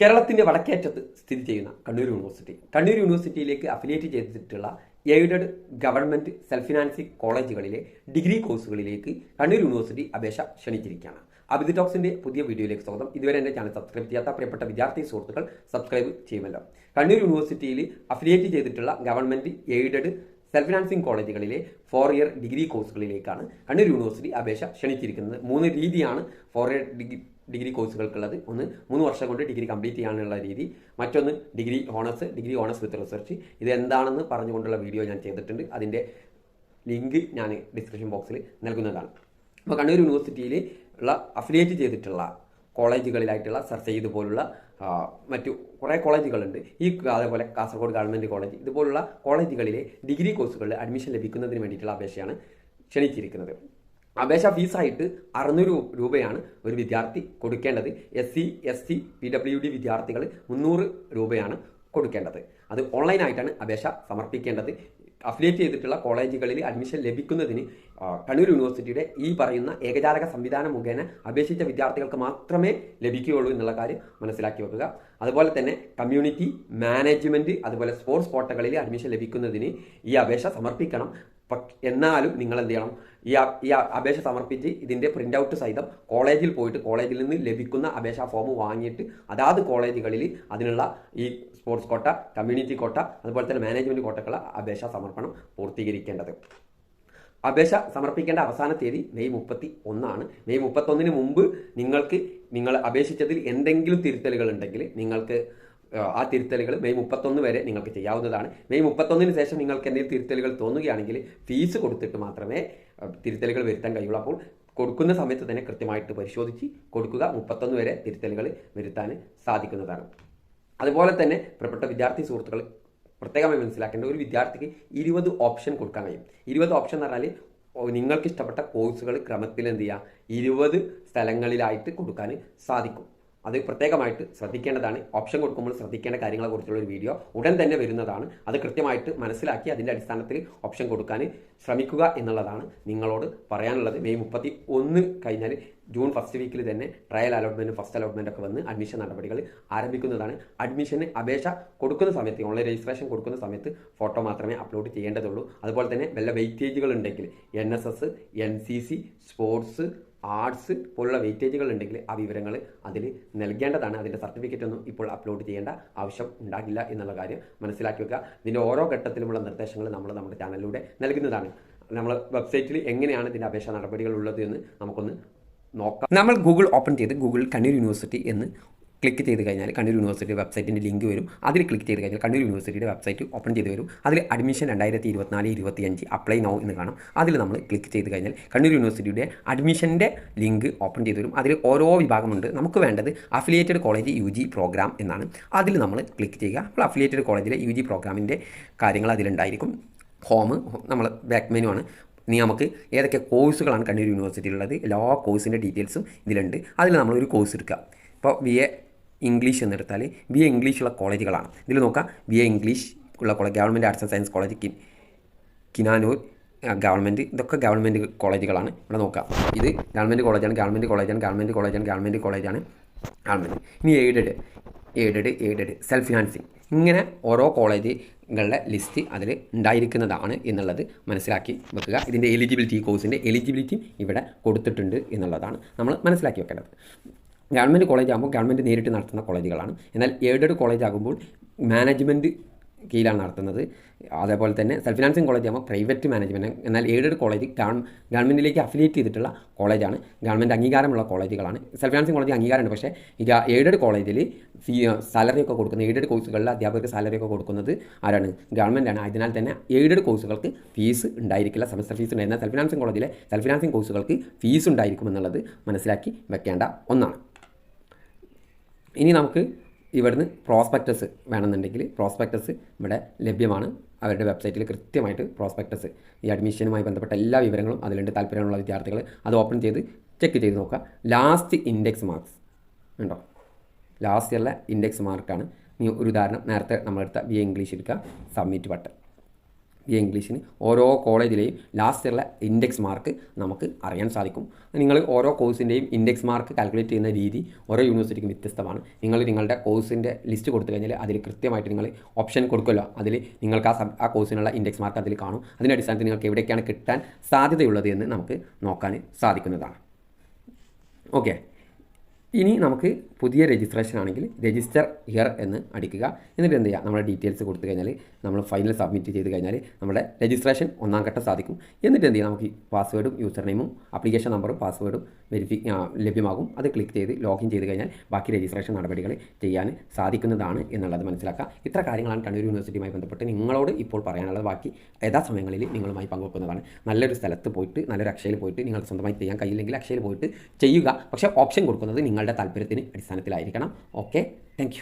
കേരളത്തിന്റെ വടക്കേറ്റത്ത് സ്ഥിതി ചെയ്യുന്ന കണ്ണൂർ യൂണിവേഴ്സിറ്റി. കണ്ണൂർ യൂണിവേഴ്സിറ്റിയിലേക്ക് അഫിലിയേറ്റ് ചെയ്തിട്ടുള്ള എയ്ഡഡ് ഗവൺമെന്റ് സെൽഫ് ഫിനാൻസിംഗ് കോളേജുകളിലെ ഡിഗ്രി കോഴ്സുകളിലേക്ക് കണ്ണൂർ യൂണിവേഴ്സിറ്റി അപേക്ഷ ക്ഷണിച്ചിരിക്കുകയാണ്. അബിദ് ടോക്സിന്റെ പുതിയ വീഡിയോയിലേക്ക് സ്വാഗതം. ഇതുവരെ എന്റെ ചാനൽ സബ്സ്ക്രൈബ് ചെയ്യാത്ത പ്രിയപ്പെട്ട വിദ്യാർത്ഥി സുഹൃത്തുക്കൾ സബ്സ്ക്രൈബ് ചെയ്യുമല്ലോ. കണ്ണൂർ യൂണിവേഴ്സിറ്റിയിൽ അഫിലിയേറ്റ് ചെയ്തിട്ടുള്ള ഗവൺമെന്റ് എയ്ഡഡ് സെൽഫ് ഫിനാൻസിംഗ് കോളേജുകളിലെ ഫോർ ഇയർ ഡിഗ്രി കോഴ്സുകളിലേക്കാണ് കണ്ണൂർ യൂണിവേഴ്സിറ്റി അപേക്ഷ ക്ഷണിച്ചിരിക്കുന്നത്. മൂന്ന് രീതിയാണ് ഫോർ ഇയർ ഡിഗ്രി ഡിഗ്രി കോഴ്സുകൾക്കുള്ളത്. ഒന്ന് മൂന്ന് വർഷം കൊണ്ട് ഡിഗ്രി കംപ്ലീറ്റ് ചെയ്യാനുള്ള രീതി. മറ്റൊന്ന് degree honours degree honours with research. ഇത് എന്താണെന്ന് പറഞ്ഞുകൊണ്ടുള്ള വീഡിയോ ഞാൻ ചെയ്തിട്ടുണ്ട്. അതിന്റെ ലിങ്ക് ഞാൻ ഡിസ്ക്രിപ്ഷൻ ബോക്സിൽ നൽകുന്നതാണ്. അപ്പോൾ കണ്ണൂർ യൂണിവേഴ്സിറ്റിയിൽ ഉള്ള അഫിലിയേറ്റ് ചെയ്തിട്ടുള്ള കോളേജുകളിലായിട്ടുള്ള സർ സെയ്ദ് പോലുള്ള മറ്റു കുറേ കോളേജുകളുണ്ട്. ഈ അതേപോലെ കാസർഗോഡ് ഗവൺമെന്റ് കോളേജ് ഇതുപോലുള്ള കോളേജുകളിലെ ഡിഗ്രി കോഴ്സുകളിൽ അഡ്മിഷൻ ലഭിക്കുന്നതിന് വേണ്ടിയിട്ടുള്ള അപേക്ഷയാണ് ക്ഷണിച്ചിരിക്കുന്നത്. അപേക്ഷ ഫീസായിട്ട് അറുന്നൂറ് രൂപയാണ് ഒരു വിദ്യാർത്ഥി കൊടുക്കേണ്ടത്. S C S T P W D വിദ്യാർത്ഥികൾ മുന്നൂറ് രൂപയാണ് കൊടുക്കേണ്ടത്. അത് ഓൺലൈനായിട്ടാണ് അപേക്ഷ സമർപ്പിക്കേണ്ടത്. അഫിലിയേറ്റ് ചെയ്തിട്ടുള്ള കോളേജുകളിൽ അഡ്മിഷൻ ലഭിക്കുന്നതിന് കണ്ണൂർ യൂണിവേഴ്സിറ്റിയുടെ ഈ പറയുന്ന ഏകജാലക സംവിധാനം മുഖേന അപേക്ഷിച്ച വിദ്യാർത്ഥികൾക്ക് മാത്രമേ ലഭിക്കുകയുള്ളൂ എന്നുള്ള കാര്യം മനസ്സിലാക്കി വെക്കുക. അതുപോലെ തന്നെ കമ്മ്യൂണിറ്റി മാനേജ്മെന്റ് അതുപോലെ സ്പോർട്സ് കോട്ടകളിൽ അഡ്മിഷൻ ലഭിക്കുന്നതിന് ഈ അപേക്ഷ സമർപ്പിക്കണം. പക്- എന്നാലും നിങ്ങൾ എന്ത് ചെയ്യണം ഈ ഈ അപേക്ഷ സമർപ്പിച്ച് ഇതിന്റെ പ്രിന്റ് ഔട്ട് സഹിതം കോളേജിൽ പോയിട്ട് കോളേജിൽ നിന്ന് ലഭിക്കുന്ന അപേക്ഷാ ഫോം വാങ്ങിയിട്ട് അതാത് കോളേജുകളിൽ അതിനുള്ള ഈ സ്പോർട്സ് കോട്ട കമ്മ്യൂണിറ്റി കോട്ട അതുപോലെ തന്നെ മാനേജ്മെന്റ് കോട്ടക്കുള്ള അപേക്ഷാ സമർപ്പണം പൂർത്തീകരിക്കേണ്ടത്. അപേക്ഷ സമർപ്പിക്കേണ്ട അവസാന തീയതി മെയ് മുപ്പത്തി ഒന്നാണ് മെയ് മുപ്പത്തൊന്നിന് മുമ്പ് നിങ്ങൾക്ക് നിങ്ങൾ അപേക്ഷിച്ചതിൽ എന്തെങ്കിലും തിരുത്തലുകൾ ഉണ്ടെങ്കിൽ നിങ്ങൾക്ക് ആ, തിരുത്തലുകൾ മെയ് മുപ്പത്തൊന്ന് വരെ നിങ്ങൾക്ക് ചെയ്യാവുന്നതാണ്. മെയ് മുപ്പത്തൊന്നിന് ശേഷം നിങ്ങൾക്ക് എന്തെങ്കിലും തിരുത്തലുകൾ തോന്നുകയാണെങ്കിൽ ഫീസ് കൊടുത്തിട്ട് മാത്രമേ തിരുത്തലുകൾ വരുത്താൻ കഴിയുള്ളൂ. അപ്പോൾ കൊടുക്കുന്ന സമയത്ത് തന്നെ കൃത്യമായിട്ട് പരിശോധിച്ച് കൊടുക്കുക. മുപ്പത്തൊന്ന് വരെ തിരുത്തലുകൾ വരുത്താൻ സാധിക്കുന്നതാണ്. അതുപോലെ തന്നെ പ്രപ്പെട്ട വിദ്യാർത്ഥി സുഹൃത്തുക്കൾ പ്രത്യേകമായി മനസ്സിലാക്കേണ്ട ഒരു വിദ്യാർത്ഥിക്ക് ഇരുപത് ഓപ്ഷൻ കൊടുക്കാൻ കഴിയും. ഇരുപത് ഓപ്ഷൻ എന്ന് പറഞ്ഞാൽ നിങ്ങൾക്ക് ഇഷ്ടപ്പെട്ട കോഴ്സുകൾ ക്രമത്തിൽ എന്ത് ചെയ്യുക? ഇരുപത് സ്ഥലങ്ങളിലായിട്ട് കൊടുക്കാൻ സാധിക്കും. അത് പ്രത്യേകമായിട്ട് ശ്രദ്ധിക്കേണ്ടതാണ്. ഓപ്ഷൻ കൊടുക്കുമ്പോൾ ശ്രദ്ധിക്കേണ്ട കാര്യങ്ങളെക്കുറിച്ചുള്ള ഒരു വീഡിയോ ഉടൻ തന്നെ വരുന്നതാണ്. അത് കൃത്യമായിട്ട് മനസ്സിലാക്കി അതിന്റെ അടിസ്ഥാനത്തിൽ ഓപ്ഷൻ കൊടുക്കാൻ ശ്രമിക്കുക എന്നുള്ളതാണ് നിങ്ങളോട് പറയാനുള്ളത്. മെയ് മുപ്പത്തി ഒന്ന് കഴിഞ്ഞാൽ ജൂൺ ഫസ്റ്റ് വീക്കിൽ തന്നെ ട്രയൽ അലോട്ട്മെന്റ് ഫസ്റ്റ് അലോട്ട്മെന്റ് ഒക്കെ വന്ന് അഡ്മിഷൻ നടപടികൾ ആരംഭിക്കുന്നതാണ്. അഡ്മിഷന് അപേക്ഷ കൊടുക്കുന്ന സമയത്ത് ഓൺലൈൻ രജിസ്ട്രേഷൻ കൊടുക്കുന്ന സമയത്ത് ഫോട്ടോ മാത്രമേ അപ്ലോഡ് ചെയ്യേണ്ടതുള്ളൂ. അതുപോലെ തന്നെ വല്ല വെയിറ്റേജുകൾ ഉണ്ടെങ്കിൽ N S S N C C sports arts പോലുള്ള വെയിറ്റേജുകൾ ഉണ്ടെങ്കിൽ ആ വിവരങ്ങൾ അതിൽ നൽകേണ്ടതാണ്. അതിന്റെ സർട്ടിഫിക്കറ്റ് ഒന്നും ഇപ്പോൾ അപ്ലോഡ് ചെയ്യേണ്ട ആവശ്യം ഉണ്ടാകില്ല എന്നുള്ള കാര്യം മനസ്സിലാക്കി വെക്കുക. ഇതിന്റെ ഓരോ ഘട്ടത്തിലുമുള്ള നിർദ്ദേശങ്ങൾ നമ്മൾ നമ്മുടെ ചാനലിലൂടെ നൽകുന്നതാണ്. നമ്മൾ വെബ്സൈറ്റിൽ എങ്ങനെയാണ് ഇതിന്റെ അപേക്ഷ നടപടികൾ ഉള്ളത് എന്ന് നമുക്കൊന്ന് നോക്കാം. നമ്മൾ ഗൂഗിൾ ഓപ്പൺ ചെയ്ത് ഗൂഗിൾ കണ്ണൂർ യൂണിവേഴ്സിറ്റി എന്ന് ക്ലിക്ക് ചെയ്ത് കഴിഞ്ഞാൽ കണ്ണൂർ യൂണിവേഴ്സിറ്റി വെബ്സൈറ്റിന്റെ ലിങ്ക് വരും. അതിൽ ക്ലിക്ക് ചെയ്ത് കഴിഞ്ഞാൽ കണ്ണൂർ യൂണിവേഴ്സിറ്റിയുടെ വെബ്സൈറ്റ് ഓപ്പൺ ചെയ്ത് വരും. അതിൽ അഡ്മിഷൻ രണ്ടായിരത്തി ഇരുപത്തിനാല് ഇരുപത്തിയഞ്ച് അപ്ലൈ നൗ എന്ന് കാണാം. അതിൽ നമ്മൾ ക്ലിക്ക് ചെയ്ത് കഴിഞ്ഞാൽ കണ്ണൂർ യൂണിവേഴ്സിറ്റിയുടെ അഡ്മിഷന്റെ ലിങ്ക് ഓപ്പൺ ചെയ്ത് വരും. അതിൽ ഓരോ വിഭാഗമുണ്ട്. നമുക്ക് വേണ്ടത് affiliated college U G program എന്നാണ്. അതിൽ നമ്മൾ ക്ലിക്ക് ചെയ്യുക. അപ്പോൾ അഫിലിയേറ്റഡ് കോളേജിലെ യു ജി പ്രോഗ്രാമിന്റെ കാര്യങ്ങൾ അതിലുണ്ടായിരിക്കും. ഹോം നമ്മൾ ബാക്ക് മെനു ആണ്. ഇനി നമുക്ക് ഏതൊക്കെ കോഴ്സുകളാണ് കണ്ണൂർ യൂണിവേഴ്സിറ്റിയിലുള്ളത് എല്ലാ കോഴ്സിന്റെ ഡീറ്റെയിൽസും ഇതിലുണ്ട്. അതിൽ നമ്മളൊരു കോഴ്സ് എടുക്കുക. ഇപ്പോൾ ബി എ ഇംഗ്ലീഷ് എന്നെടുത്താൽ ബി എ ഇംഗ്ലീഷുള്ള കോളേജുകളാണ്. ഇതിൽ നോക്കാം ബി എ ഇംഗ്ലീഷ് ഉള്ള college government arts and science college Ki Kinanur government ഇതൊക്കെ ഗവൺമെന്റ് കോളേജുകളാണ്. ഇവിടെ നോക്കാം. ഇത് ഗവൺമെന്റ് കോളേജാണ് ഗവൺമെന്റ് കോളേജാണ് ഗവൺമെന്റ് കോളേജാണ് ഗവൺമെന്റ് കോളേജാണ് ഗവൺമെന്റ് ഇനി aided aided aided self financing ഇങ്ങനെ ഓരോ കോളേജുകളുടെ ലിസ്റ്റ് അതിൽ ഉണ്ടായിരിക്കുന്നതാണ് എന്നുള്ളത് മനസ്സിലാക്കി വെക്കുക. ഇതിന്റെ എലിജിബിലിറ്റി കോഴ്സിന്റെ എലിജിബിലിറ്റി ഇവിടെ കൊടുത്തിട്ടുണ്ട് എന്നുള്ളതാണ് നമ്മൾ മനസ്സിലാക്കി വെക്കേണ്ടത്. ഗവൺമെന്റ് കോളേജ് ആകുമ്പോൾ ഗവൺമെന്റ് നേരിട്ട് നടത്തുന്ന കോളേജുകളാണ്. എന്നാൽ എയ്ഡഡ് കോളേജ് ആകുമ്പോൾ മാനേജ്മെന്റ് കീഴിലാണ് നടത്തുന്നത്. അതേപോലെ തന്നെ സെൽഫ് ഫിനാൻസിങ് കോളേജ് ആകുമ്പോൾ പ്രൈവറ്റ് മാനേജ്മെന്റ് എന്നാൽ എയ്ഡഡ് കോളേജ് ഗവൺ ഗവൺമെന്റിലേക്ക് അഫിലിയേറ്റ് ചെയ്തിട്ടുള്ള കോളേജാണ്. ഗവൺമെന്റ് അംഗീകാരമുള്ള കോളേജുകളാണ്. സെൽഫ് ഫിനാൻസിങ് കോളേജ് അംഗീകാരമുണ്ട്. പക്ഷേ ഈ എയ്ഡഡ് കോളേജിൽ ഫീ സാലറി ഒക്കെ കൊടുക്കുന്നത് എയ്ഡഡ് കോഴ്സുകളിൽ അധ്യാപകർക്ക് സാലറി ഒക്കെ കൊടുക്കുന്നത് ആരാണ്? ഗവൺമെന്റാണ് അതിനാൽ തന്നെ എയ്ഡഡ് കോഴ്സുകൾക്ക് ഫീസ് ഉണ്ടായിരിക്കില്ല. സെമസ്റ്റർ ഫീസ് ഉണ്ടായിരുന്ന സെൽഫ് ഫിനാൻസിങ് കോളേജിലെ സെൽഫ് ഫിനാൻസിങ് കോഴ്സുകൾക്ക് ഫീസ് ഉണ്ടായിരിക്കുമെന്നുള്ളത് മനസ്സിലാക്കി വെക്കേണ്ട ഒന്നാണ്. ഇനി നമുക്ക് ഇവിടുന്ന് പ്രോസ്പെക്ടസ് വേണമെന്നുണ്ടെങ്കിൽ പ്രോസ്പെക്ടസ് ഇവിടെ ലഭ്യമാണ്. അവരുടെ വെബ്സൈറ്റിൽ കൃത്യമായിട്ട് പ്രോസ്പെക്ടസ് ഈ അഡ്മിഷനുമായി ബന്ധപ്പെട്ട എല്ലാ വിവരങ്ങളും അതിലുണ്ട്. താല്പര്യമുള്ള വിദ്യാർത്ഥികൾ അത് ഓപ്പൺ ചെയ്ത് ചെക്ക് ചെയ്ത് നോക്കുക. ലാസ്റ്റ് ഇൻഡെക്സ് മാർക്സ് ഉണ്ടോ ലാസ്റ്റ് ഇയറിലെ ഇൻഡെക്സ് മാർക്കാണ് ഒരു ഉദാഹരണം നേരത്തെ നമ്മളെടുത്ത ബി എ ഇംഗ്ലീഷ് എടുക്കുക. സബ്മിറ്റ് ബട്ടൺ എ ഇംഗ്ലീഷിന് ഓരോ കോളേജിലെയും ലാസ്റ്റുള്ള ഇൻഡെക്സ് മാർക്ക് നമുക്ക് അറിയാൻ സാധിക്കും. നിങ്ങൾ ഓരോ കോഴ്സിന്റെയും ഇൻഡെക്സ് മാർക്ക് കാൽക്കുലേറ്റ് ചെയ്യുന്ന രീതി ഓരോ യൂണിവേഴ്സിറ്റിക്കും വ്യത്യസ്തമാണ്. നിങ്ങൾ നിങ്ങളുടെ കോഴ്സിന്റെ ലിസ്റ്റ് കൊടുത്തു കഴിഞ്ഞാൽ അതിൽ കൃത്യമായിട്ട് നിങ്ങൾ ഓപ്ഷൻ കൊടുക്കുമല്ലോ. അതിൽ നിങ്ങൾക്ക് ആ സബ് ആ കോഴ്സിനുള്ള ഇൻഡെക്സ് മാർക്ക് അതിൽ കാണും. അതിന്റെ അടിസ്ഥാനത്തിൽ നിങ്ങൾക്ക് എവിടേക്കാണ് കിട്ടാൻ സാധ്യതയുള്ളത് എന്ന് നമുക്ക് നോക്കാൻ സാധിക്കുന്നതാണ്. ഓക്കെ ഇനി നമുക്ക് പുതിയ രജിസ്ട്രേഷൻ ആണെങ്കിൽ രജിസ്റ്റർ ഹിയർ എന്ന് അടിക്കുക. എന്നിട്ട് എന്ത് ചെയ്യുക? നമ്മുടെ ഡീറ്റെയിൽസ് കൊടുത്തു കഴിഞ്ഞാൽ നമ്മൾ ഫൈനൽ സബ്മിറ്റ് ചെയ്ത് കഴിഞ്ഞാൽ നമ്മുടെ രജിസ്ട്രേഷൻ ഒന്നാം ഘട്ടം സാധിക്കും. എന്നിട്ട് എന്ത് ചെയ്യുക? നമുക്ക് പാസ്വേഡും യൂസർ നെയിമും ആപ്ലിക്കേഷൻ നമ്പറും പാസ്വേഡും വെരിഫി ലഭ്യമാകും. അത് ക്ലിക്ക് ചെയ്ത് ലോഗിൻ ചെയ്ത് കഴിഞ്ഞാൽ ബാക്കി രജിസ്ട്രേഷൻ നടപടികൾ ചെയ്യാൻ സാധിക്കുന്നതാണ് എന്നുള്ളത് മനസ്സിലാക്കുക. ഇത്ര കാര്യങ്ങളാണ് കണ്ണൂർ യൂണിവേഴ്സിറ്റിയുമായി ബന്ധപ്പെട്ട് നിങ്ങളോട് ഇപ്പോൾ പറയാനുള്ളത്. ബാക്കി യഥാസമയങ്ങളിൽ നിങ്ങളുമായി പങ്കുവെക്കുന്നതാണ്. നല്ലൊരു സ്ഥലത്ത് പോയിട്ട് നല്ലൊരു അക്ഷയിൽ പോയിട്ട് നിങ്ങൾ സ്വന്തമായി ചെയ്യാൻ കഴിയില്ലെങ്കിൽ അക്ഷയിൽ പോയിട്ട് ചെയ്യുക. പക്ഷേ ഓപ്ഷൻ കൊടുക്കുന്നത് നിങ്ങളുടെ താല്പര്യത്തിന് അടിസ്ഥാനത്തിലായിരിക്കണം. Okay thank